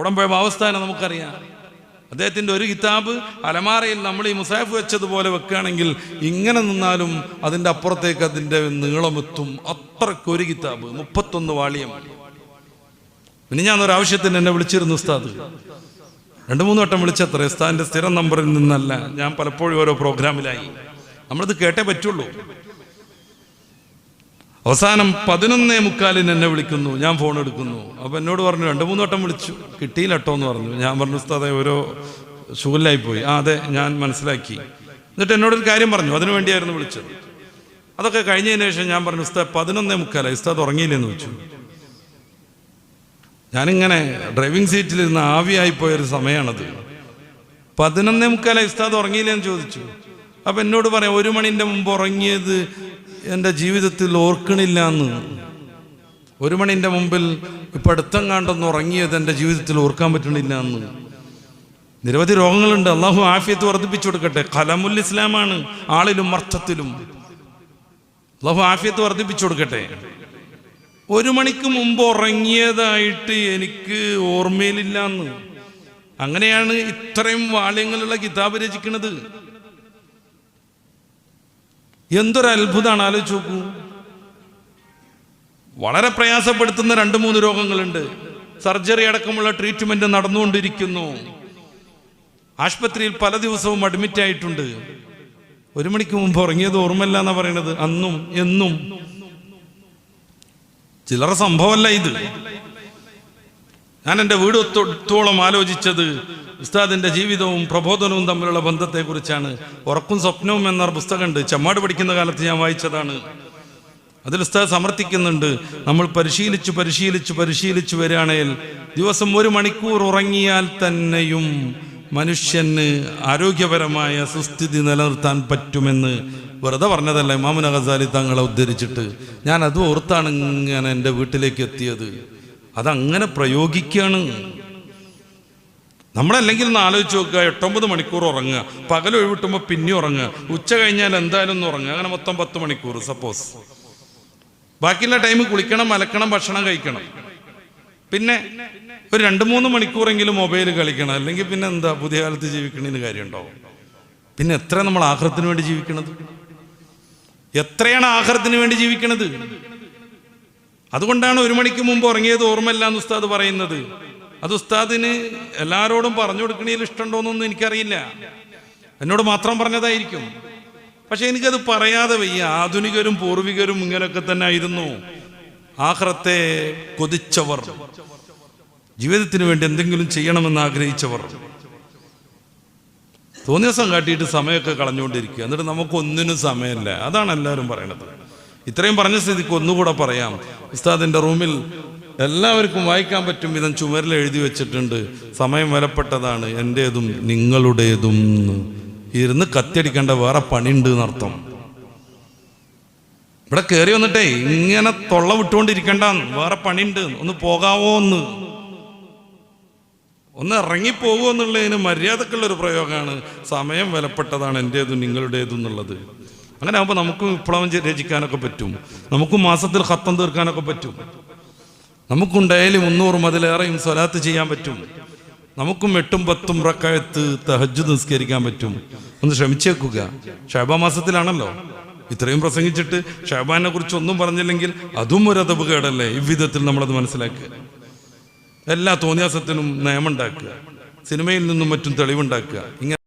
കുടംപോയ അവസ്ഥാനം നമുക്കറിയാം. അദ്ദേഹത്തിന്റെ ഒരു കിതാബ് അലമാറയിൽ നമ്മൾ ഈ മുസാഫ് വെച്ചതുപോലെ വെക്കുകയാണെങ്കിൽ ഇങ്ങനെ നിന്നാലും അതിന്റെ അപ്പുറത്തേക്ക് അതിന്റെ നീളമെത്തും. അത്രയ്ക്ക് ഒരു കിതാബ് മുപ്പത്തൊന്ന് വാളിയം. പിന്നെ ഞാൻ ഒരു ആവശ്യത്തിന് എന്നെ വിളിച്ചിരുന്നു ഉസ്താദ്. രണ്ട് മൂന്ന് വട്ടം വിളിച്ചത്ര ഉസ്താദിന്റെ സ്ഥിരം നമ്പറിൽ നിന്നല്ല. ഞാൻ പലപ്പോഴും ഓരോ പ്രോഗ്രാമിലായി. നമ്മളിത് കേട്ടേ പറ്റുള്ളൂ. അവസാനം പതിനൊന്നേ മുക്കാലിന് എന്നെ വിളിക്കുന്നു. ഞാൻ ഫോൺ എടുക്കുന്നു. അപ്പൊ എന്നോട് പറഞ്ഞു രണ്ട് മൂന്ന് വട്ടം വിളിച്ചു. കിട്ടിയില്ല കേട്ടോ എന്ന് പറഞ്ഞു. ഞാൻ പറഞ്ഞു ഉസ്താദെ ഓരോ ഷുഗലായി പോയി ആ അതെ ഞാൻ മനസ്സിലാക്കി. എന്നിട്ട് എന്നോടൊരു കാര്യം പറഞ്ഞു. അതിനു വേണ്ടിയായിരുന്നു വിളിച്ചത്. അതൊക്കെ കഴിഞ്ഞതിന് ശേഷം ഞാൻ പറഞ്ഞു ഉസ്താദ് പതിനൊന്നേ മുക്കാലായി. ഉസ്താദ് ഉറങ്ങിയില്ലെന്ന് വെച്ചു ഞാനിങ്ങനെ ഡ്രൈവിംഗ് സീറ്റിലിരുന്ന് ആവിയായി പോയൊരു സമയമാണത് പതിനൊന്നേ മുക്കാലായി ഉസ്താദ് ഉറങ്ങിയില്ലെന്ന് ചോദിച്ചു. അപ്പൊ എന്നോട് പറയാം ഒരു മണിന്റെ മുമ്പ് ഉറങ്ങിയത് എന്റെ ജീവിതത്തിൽ ഓർക്കണില്ല എന്ന് ഒരു മണിന്റെ മുമ്പിൽ ഇപ്പം അടുത്തം കണ്ടൊന്ന് ഉറങ്ങിയത് എന്റെ ജീവിതത്തിൽ ഓർക്കാൻ പറ്റണില്ല എന്ന് നിരവധി രോഗങ്ങളുണ്ട്. അള്ളാഹു ആഫിയത്ത് വർദ്ധിപ്പിച്ചു കൊടുക്കട്ടെ. കലമുൽ ഇസ്ലാമാണ് ആളിലും അർത്ഥത്തിലും അള്ളാഹു ആഫിയത്ത് വർദ്ധിപ്പിച്ചു കൊടുക്കട്ടെ. ഒരു മണിക്ക് മുമ്പ് ഉറങ്ങിയതായിട്ട് എനിക്ക് ഓർമ്മയിലില്ല എന്ന് അങ്ങനെയാണ് ഇത്രയും വാള്യങ്ങളുള്ള കിതാബ് രചിക്കുന്നത് എന്തൊരു അത്ഭുതമാണ് ആലോചിച്ച് നോക്കൂ. വളരെ പ്രയാസപ്പെടുത്തുന്ന രണ്ട് മൂന്ന് രോഗങ്ങളുണ്ട്. സർജറി അടക്കമുള്ള ട്രീറ്റ്മെന്റ് നടന്നുകൊണ്ടിരിക്കുന്നു. ആശുപത്രിയിൽ പല ദിവസവും അഡ്മിറ്റ് ആയിട്ടുണ്ട്. ഒരു മണിക്ക് മുമ്പ് ഉറങ്ങിയത് ഓർമ്മയില്ല എന്നാ പറയണത്. അന്നും എന്നും. ചില്ലറ സംഭവമല്ല ഇത്. ഞാൻ എന്റെ വീട് ഒത്തോളം ആലോചിച്ചത് ഉസ്താദിന്റെ ജീവിതവും പ്രബോധനവും തമ്മിലുള്ള ബന്ധത്തെക്കുറിച്ചാണ്. ഉറക്കും സ്വപ്നവും എന്ന പുസ്തകമുണ്ട്. ചമ്മാട് പഠിക്കുന്ന കാലത്ത് ഞാൻ വായിച്ചതാണ്. അതിൽ ഉസ്താദ് സമർത്ഥിക്കുന്നുണ്ട്. നമ്മൾ പരിശീലിച്ച് പരിശീലിച്ച് പരിശീലിച്ച് വരികയാണെങ്കിൽ ദിവസം ഒരു മണിക്കൂർ ഉറങ്ങിയാൽ തന്നെയും മനുഷ്യന് ആരോഗ്യപരമായ സുസ്ഥിതി നിലനിർത്താൻ പറ്റുമെന്ന് വെറുതെ പറഞ്ഞതല്ല. ഇമാമുന ഗസാലി തങ്ങളെ ഉദ്ധരിച്ചിട്ട്. ഞാൻ അത് ഓർത്താണ് ഇങ്ങനെ എന്റെ വീട്ടിലേക്ക് എത്തിയത്. അതങ്ങനെ പ്രയോഗിക്കുകയാണ് നമ്മളല്ലെങ്കിൽ ഒന്ന് ആലോചിച്ച് നോക്കുക എട്ടൊമ്പത് മണിക്കൂർ ഉറങ്ങുക പകൽ ഒഴിവിട്ടുമ്പോൾ പിന്നെ ഉറങ്ങുക ഉച്ച കഴിഞ്ഞാൽ എന്തായാലും ഒന്ന് ഉറങ്ങുക അങ്ങനെ മൊത്തം പത്ത് മണിക്കൂർ സപ്പോസ് ബാക്കിയുള്ള ടൈം കുളിക്കണം മലക്കണം ഭക്ഷണം കഴിക്കണം. പിന്നെ ഒരു രണ്ട് മൂന്ന് മണിക്കൂറെങ്കിലും മൊബൈൽ കളിക്കണം. അല്ലെങ്കിൽ പിന്നെ എന്താ പുതിയ കാലത്ത് ജീവിക്കണതിന് കാര്യമുണ്ടോ? പിന്നെ എത്ര നമ്മൾ ആഹ്രത്തിന് വേണ്ടി ജീവിക്കണത്? എത്രയാണ് ആഹ്രത്തിന് വേണ്ടി ജീവിക്കണത്? അതുകൊണ്ടാണ് ഒരു മണിക്ക് മുമ്പ് ഉറങ്ങിയത് ഓർമ്മയില്ല എന്ന് ഉസ്താദ് പറയുന്നത്. അത് ഉസ്താദിന് എല്ലാവരോടും പറഞ്ഞു കൊടുക്കണേൽ ഇഷ്ടമുണ്ടോന്നൊന്നും എനിക്കറിയില്ല. എന്നോട് മാത്രം പറഞ്ഞതായിരിക്കും. പക്ഷെ എനിക്കത് പറയാതെ വയ്യ. ആധുനികരും പൂർവികരും ഇങ്ങനെയൊക്കെ തന്നെ ആയിരുന്നു. ആഹ്റത്തെ കൊതിച്ചവർ. ജീവിതത്തിന് വേണ്ടി എന്തെങ്കിലും ചെയ്യണമെന്ന് ആഗ്രഹിച്ചവർ. തോന്നിയ ദിവസം കാട്ടിയിട്ട് സമയമൊക്കെ കളഞ്ഞുകൊണ്ടിരിക്കുക. എന്നിട്ട് നമുക്കൊന്നിനും സമയമില്ല. അതാണ് എല്ലാവരും പറയണത്. ഇത്രയും പറഞ്ഞ സ്ഥിതിക്ക് ഒന്നുകൂടെ പറയാം. ഉസ്താദിന്റെ റൂമിൽ എല്ലാവർക്കും വായിക്കാൻ പറ്റും വിധം ചുമരിൽ എഴുതി വെച്ചിട്ടുണ്ട്. സമയം വിലപ്പെട്ടതാണ് എന്റേതും നിങ്ങളുടേതും. ഇരുന്ന് കത്തിയടിക്കേണ്ട വേറെ പണിയുണ്ട് എന്നർത്ഥം ഇവിടെ കയറി വന്നിട്ടേ ഇങ്ങനെ തൊള്ള വിട്ടുകൊണ്ടിരിക്കണ്ട വേറെ പണിയുണ്ട് ഒന്ന് പോകാവോ ഒന്ന് ഒന്ന് ഇറങ്ങിപ്പോകുമോ എന്നുള്ളതിന് മര്യാദക്കുള്ള ഒരു പ്രയോഗമാണ്. സമയം വിലപ്പെട്ടതാണ് എന്റേതും നിങ്ങളുടേതും എന്നുള്ളത്. അങ്ങനെ ആകുമ്പോൾ നമുക്ക് വിപ്ലവം രചിക്കാനൊക്കെ പറ്റും. നമുക്ക് മാസത്തിൽ ഹത്തം തീർക്കാനൊക്കെ പറ്റും. നമുക്കും ഡെയിലി മുന്നൂറും അതിലേറെയും സ്വലാത്ത് ചെയ്യാൻ പറ്റും. നമുക്കും എട്ടും പത്തും റക്കായത്ത് തഹജ് നിസ്കരിക്കാൻ പറ്റും. ഒന്ന് ശ്രമിച്ചേക്കുക ഷാബ മാസത്തിലാണല്ലോ. ഇത്രയും പ്രസംഗിച്ചിട്ട് ഷാബാനെ കുറിച്ച് ഒന്നും പറഞ്ഞില്ലെങ്കിൽ അതും ഒരു അതപകേടല്ലേ ഇவ்விധത്തിൽ നമ്മളത് മനസ്സിലാക്കുക. എല്ലാ തോന്നിയാസത്തിനും നയമുണ്ടാക്കുക. സിനിമയിൽ നിന്നും മറ്റും തെളിവുണ്ടാക്കുക. ഇങ്ങനെ